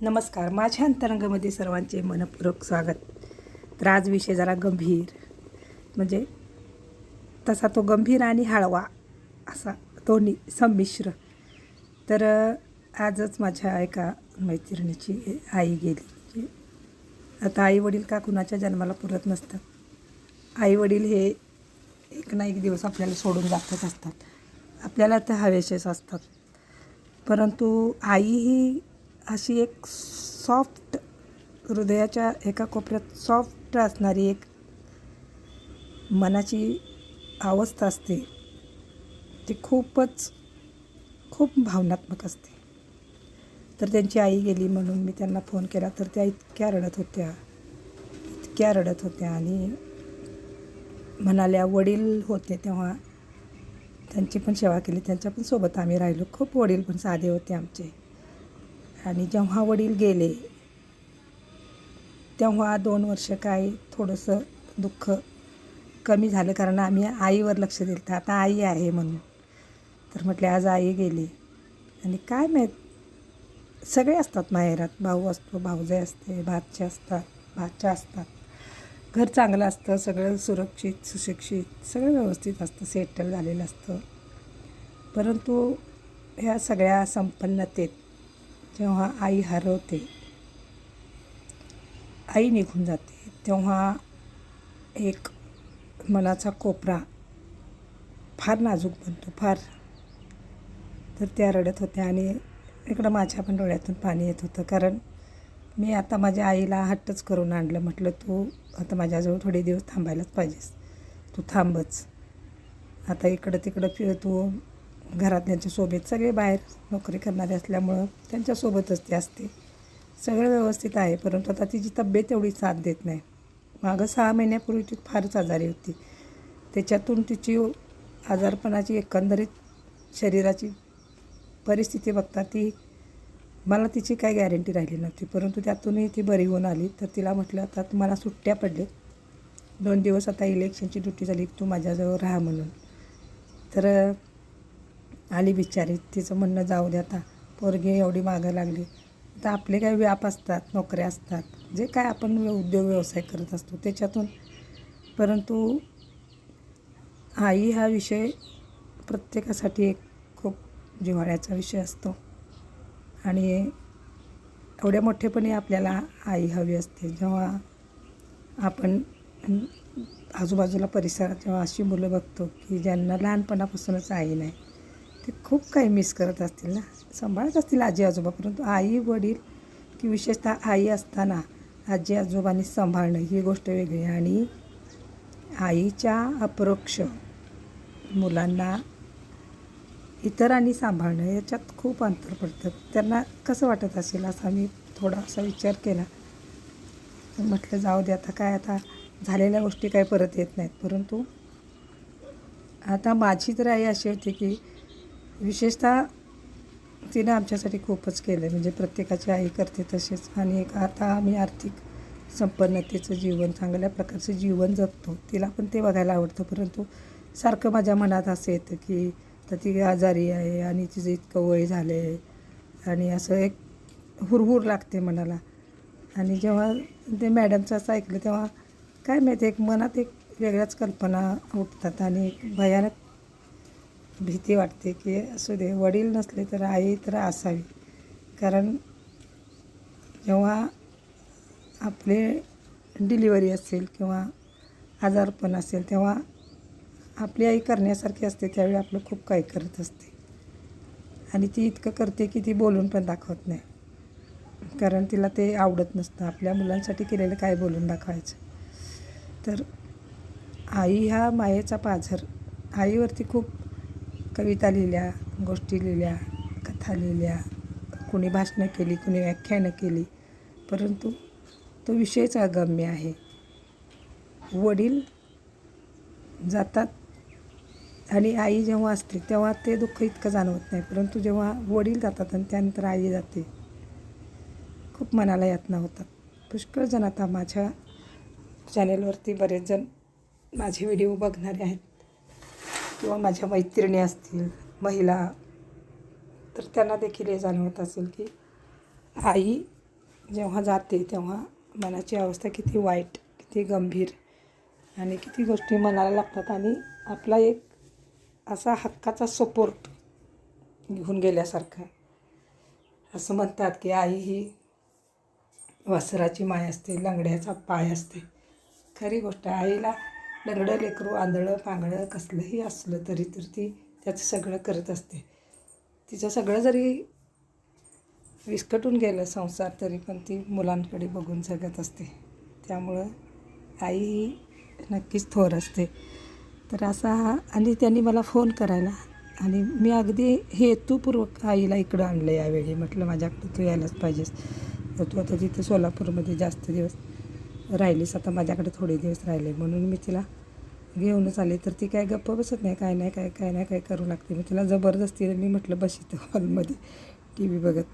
नमस्कार माझ्या अंतरंगामध्ये सर्वांचे मनपूर्वक स्वागत. तर आज विषय जरा गंभीर म्हणजे तसा तो गंभीर आणि हळवा असा दोन्ही संमिश्र. तर आजच माझ्या एका मैत्रिणीची आई गेली. म्हणजे आता आई वडील का कुणाच्या जन्माला पुरत नसतात. आई वडील हे एक ना एक दिवस आपल्याला सोडून जातच असतात. आपल्याला ते हवेशेच असतात. परंतु आई ही अशी एक सॉफ्ट हृदयाच्या एका कोपऱ्यात सॉफ्ट असणारी एक मनाची अवस्था असते. ती खूपच खूप भावनात्मक असते. तर त्यांची आई गेली म्हणून मी त्यांना फोन केला. तर त्या इतक्या रडत होत्या. इतक्या रडत होत्या आणि म्हणाल्या वडील होते तेव्हा. त्यांची पण सेवा केली. त्यांच्या पण सोबत आम्ही राहिलो. खूप वडील पण साधे होते आमचे. आणि जेव्हा वडील गेले तेव्हा दोन वर्ष काय थोडंसं दुःख कमी झालं कारण आम्ही आईवर लक्ष दिलं. तर आता आई आहे म्हणून. तर म्हटले आज आई गेली. आणि काय माहीत सगळे असतात माहेरात. भाऊ असतो भाऊजे असते भाचे असतात भाच्या असतात. घर चांगलं असतं सगळं सुरक्षित सुशिक्षित सगळं व्यवस्थित असतं सेटल झालेलं असतं. परंतु ह्या सगळ्या संपन्नतेत जेव्हा आई हरवते. आई निघून जाते. तेव्हा एक मनाचा कोपरा फार नाजूक बनतो फार. तर त्या रडत होत्या आणि इकडं माझ्या पण डोळ्यातून पाणी येत होतं. कारण मी आता माझ्या आईला हट्टच करून आणलं. म्हटलं तू आता माझ्याजवळ थोडे दिवस थांबायलाच पाहिजेस. तू थांबच. आता इकडं तिकडं फिर तू घरातल्यांच्या सोबत सगळे बाहेर नोकरी करणारे असल्यामुळं त्यांच्यासोबतच ते असते. सगळं व्यवस्थित आहे परंतु आता तिची तब्येत एवढी साथ देत नाही. मागं सहा महिन्यापूर्वी ती फारच आजारी होती. त्याच्यातून तिची आजारपणाची एकंदरीत शरीराची परिस्थिती बघता ती मला तिची काही गॅरंटी राहिली नव्हती परंतु त्यातूनही ती बरी होऊन आली. तर तिला म्हटलं आता तुम्हाला सुट्ट्या पडले. दोन दिवस आता इलेक्शनची ड्युटी झाली तू माझ्याजवळ राहा म्हणून. तर आली बिचारी तिचं म्हणणं जाऊ दे आता. पोरगी एवढी मागं लागली. आता आपले काही व्याप असतात नोकऱ्या असतात. जे काय आपण उद्योग व्यवसाय करत असतो त्याच्यातून. परंतु आई हा विषय प्रत्येकासाठी एक खूप जिव्हाळ्याचा विषय असतो. आणि एवढ्या मोठेपणी आपल्याला आई हवी असते. जेव्हा आपण आजूबाजूला परिसरात जेव्हा अशी मुलं बघतो की ज्यांना लहानपणापासूनच आई नाही ते खूप काही मिस करत असतील ना? सांभाळत असतील आजी आजोबा परंतु आई वडील की विशेषतः आई असताना आजी आजोबांनी सांभाळणं ही गोष्ट वेगळी. आहे आणि आईच्या अप्रोक्ष मुलांना इतरांनी सांभाळणं याच्यात खूप अंतर पडतं. त्यांना कसं वाटत असेल असा मी थोडासा विचार केला. म्हटलं जाऊ दे आता काय आता झालेल्या गोष्टी काय परत येत नाहीत. परंतु आता माझी तर आई अशी होती की विशेषतः तिनं आमच्यासाठी खूपच केलं म्हणजे प्रत्येकाची आई करते तसेच. आणि एक आता आम्ही आर्थिक संपन्नतेचं जीवन चांगल्या प्रकारचं जीवन जगतो. तिला पण ते बघायला आवडतं. परंतु सारखं माझ्या मनात असं येतं की तर ती आजारी आहे आणि तिचं इतकं वय झालं आहे आणि असं एक हुरहुर लागते मनाला. आणि जेव्हा ते मॅडमचं असं ऐकलं तेव्हा काय माहिती एक मनात एक वेगळ्याच कल्पना उठतात. आणि एक भयानक भीती वाटते की असू दे वडील नसले तर आई तर असावी. कारण जेव्हा आपले डिलिव्हरी असेल किंवा आजारपण असेल तेव्हा आपली आई करण्यासारखी असते त्यावेळी आपलं खूप काही करत असते. आणि ती इतकं करते की ती बोलून पण दाखवत नाही. कारण तिला ते आवडत नसतं. आपल्या मुलांसाठी केलेलं काय बोलून दाखवायचं? तर आई हा मायेचा पाझर. आईवरती खूप कविता लिहिल्या गोष्टी लिहिल्या कथा लिहिल्या कुणी भाषणं केली कुणी व्याख्यानं केली परंतु तो विषयच अगम्य आहे. वडील जातात आणि आई जेव्हा असते तेव्हा ते दुःख इतकं जाणवत नाही परंतु जेव्हा वडील जातात आणि त्यानंतर आई जाते खूप मनाला यातना होतात. पुष्कळ जण आता माझ्या चॅनेलवरती बरेच जण माझे व्हिडिओ बघणारे आहेत. किंवा माझ्या मैत्रिणी असतील महिला तर त्यांना देखील हे जाणवत असेल की आई जेव्हा जाते तेव्हा मनाची अवस्था किती वाईट किती गंभीर आणि किती गोष्टी मनाला लागतात आणि आपला एक असा हक्काचा सपोर्ट घेऊन गेल्यासारखा. असं म्हणतात की आई ही वासराची माय असते लंगड्याचा पाय असते. खरी गोष्ट आहे आईला लंगडं लेकरू आंधळं पांगळं कसलंही असलं तरी तर ती त्याचं सगळं करत असते. तिचं सगळं जरी विस्कटून गेलं संसार तरी पण ती मुलांकडे बघून जगत असते. त्यामुळं आई ही नक्कीच थोर असते. तर असा हा आणि त्यांनी मला फोन करायला आणि मी अगदी हेतूपूर्वक आईला इकडं आणलं यावेळी. म्हटलं माझ्याकडे तू यायलाच पाहिजेस. तर तू आता तिथं सोलापूरमध्ये जास्त दिवस राहिलीस. आता माझ्याकडे थोडे दिवस राहिले. म्हणून मी तिला घेऊनच आले तर ती काय गप्प बसत नाही काय नाही काय काय नाही काय करू लागते. मी तिला जबरदस्तीने मी म्हटलं बस इथं हॉलमध्ये टी व्ही बघत.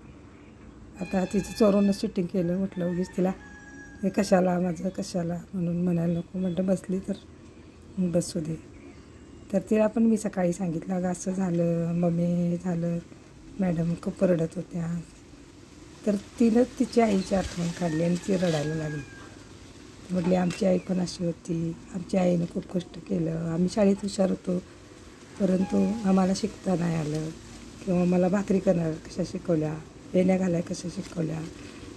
आता तिचं चोरूनच शूटिंग केलं म्हटलं उगीच तिला हे कशाला माझं कशाला? म्हणून म्हणायला नको. म्हटलं बसली तर बसू दे. तर तिला पण मी सकाळी सांगितलं अगं असं झालं मम्मी झालं मॅडम खूप रडत होत्या. तर तिनं तिच्या आईची आठवण काढली आणि ती रडायला लागली. म्हटली आमची आई पण अशी होती. आमच्या आईनं खूप कष्ट केलं. आम्ही शाळेत हुशार होतो. परंतु आम्हाला शिकता नाही आलं. किंवा मला भाकरी करणार कशा शिकवल्या? वेण्या घालाय कशा शिकवल्या?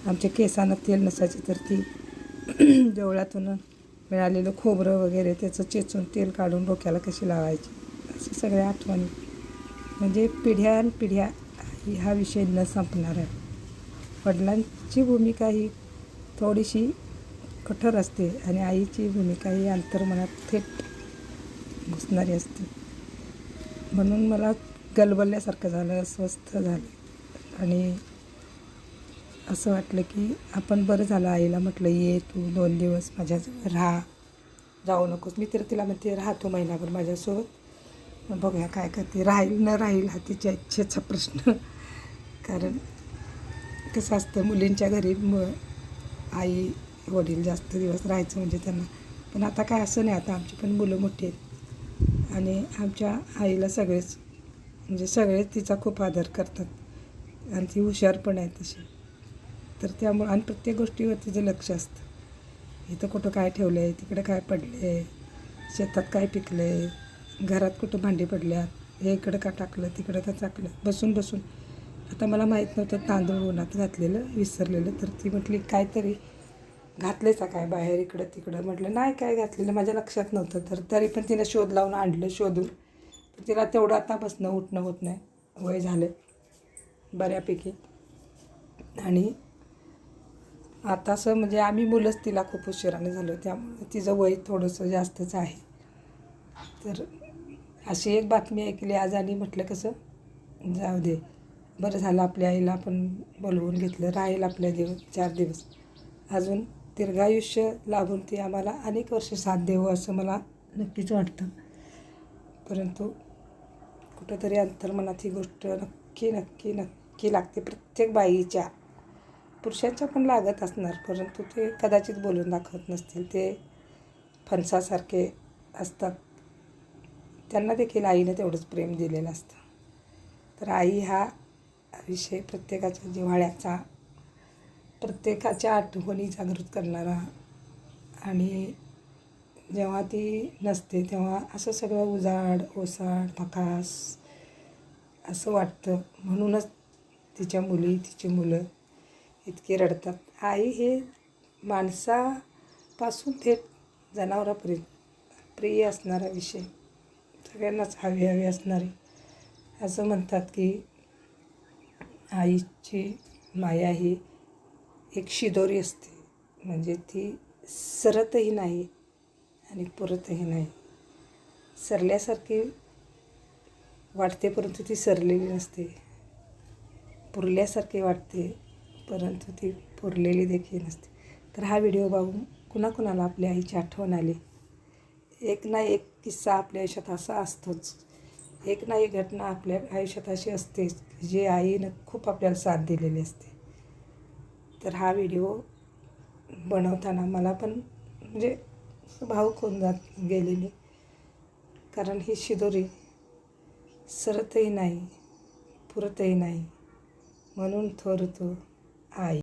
आमच्या केसांना तेल नसायचे तर ती देवळातून मिळालेलं खोबरं वगैरे त्याचं चेचून तेल काढून डोक्याला कशी लावायची? अशा सगळ्या आठवणी. म्हणजे पिढ्यान पिढ्या हा विषय न संपणार. आहे वडिलांची भूमिका ही थोडीशी कठोर असते आणि आईची भूमिका ही अंतर्मनात थेट घुसणारी असते. म्हणून मला गलबलल्यासारखं झालं अस्वस्थ झालं. आणि असं वाटलं की आपण बरं झालं आईला म्हटलं ये तू दोन दिवस माझ्याजवळ राहा. जाऊ नकोस. मी तर तिला म्हणते राहतो महिनाभर माझ्यासोबत. बघूया काय करते. राहील न राहील हा तिच्या इच्छेचा प्रश्न. कारण कसं असतं मुलींच्या घरी मग आई वडील जास्त दिवस राहायचं म्हणजे त्यांना. पण आता काय असं नाही आता आमची पण मुलं मोठी आहेत. आणि आमच्या आईला सगळेच म्हणजे सगळेच तिचा खूप आदर करतात. आणि ती हुशार पण आहे तशी. तर त्यामुळं आणि प्रत्येक गोष्टीवर तिचं लक्ष असतं. इथं कुठं काय ठेवलं आहे तिकडं काय पडलं आहे शेतात काय पिकलं आहे घरात कुठं भांडी पडल्यात हे इकडं का टाकलं तिकडं का टाकलं बसून बसून. आता मला माहीत नव्हतं तांदूळ उन्हात घातलेलं विसरलेलं तर ती म्हटली काहीतरी घातलेचा काय बाहेर इकडं तिकडं? म्हटलं नाही काय घातलेलं? माझ्या लक्षात नव्हतं. तर तरी पण तिनं शोध लावून आणलं शोधून. तिला तेवढं आता बसणं उठणं होत नाही. वय झालं बऱ्यापैकी. आणि आता असं म्हणजे आम्ही मुलंच तिला खूप उशिराने झालो. त्यामुळे तिचं वय थोडंसं जास्तच आहे. तर अशी एक बातमी ऐकली आज आणि म्हटलं कसं जाऊ दे. बरं झालं आपल्या आईला आपण बोलवून घेतलं. राहील आपल्या दिवस चार दिवस. अजून दीर्घायुष्य लाभून ती आम्हाला अनेक वर्ष साथ देऊ असं मला नक्कीच वाटतं. परंतु कुठंतरी अंतर्मनात ही गोष्ट नक्की नक्की नक्की लागते. प्रत्येक बाईच्या पुरुषांच्या पण लागत असणार परंतु ते कदाचित बोलून दाखवत नसतील. ते फणसासारखे असतात. त्यांना देखील आईनं तेवढंच प्रेम दिलेलं असतं. तर आई हा विषय प्रत्येकाच्या जिव्हाळ्याचा प्रत्येकाच्या आठवणी जागृत करणारा. आणि जेव्हा ती नसते तेव्हा असं सगळं उजाड ओसाड फकास असं वाटतं. म्हणूनच तिच्या मुली तिची मुलं इतकी रडतात. आई हे माणसापासून थेट जनावरापर्यंत प्रिय असणारा विषय. सगळ्यांनाच हवी हवी असणारी. असं म्हणतात की आईची माया ही एक शिदोरी असते. म्हणजे ती सरतही नाही आणि पुरतही नाही. सरल्यासारखी वाटते परंतु ती सरलेली नसते. पुरल्यासारखी वाटते परंतु ती पुरलेली देखील नसते. तर हा व्हिडिओ बघून कुणाकुणाला आपल्या आईची आठवण आली? एक ना एक किस्सा आपल्या आयुष्यात असा असतोच. एक ना एक घटना आपल्या आयुष्यात अशी असतेच जी आईनं खूप आपल्याला साथ दिलेली असते. तर हा व्हिडिओ बनवताना मला पण म्हणजे भाऊक होऊन जात गेलेली. कारण ही शिदोरी सरतही नाही पुरतही नाही. म्हणून थोर तो आई.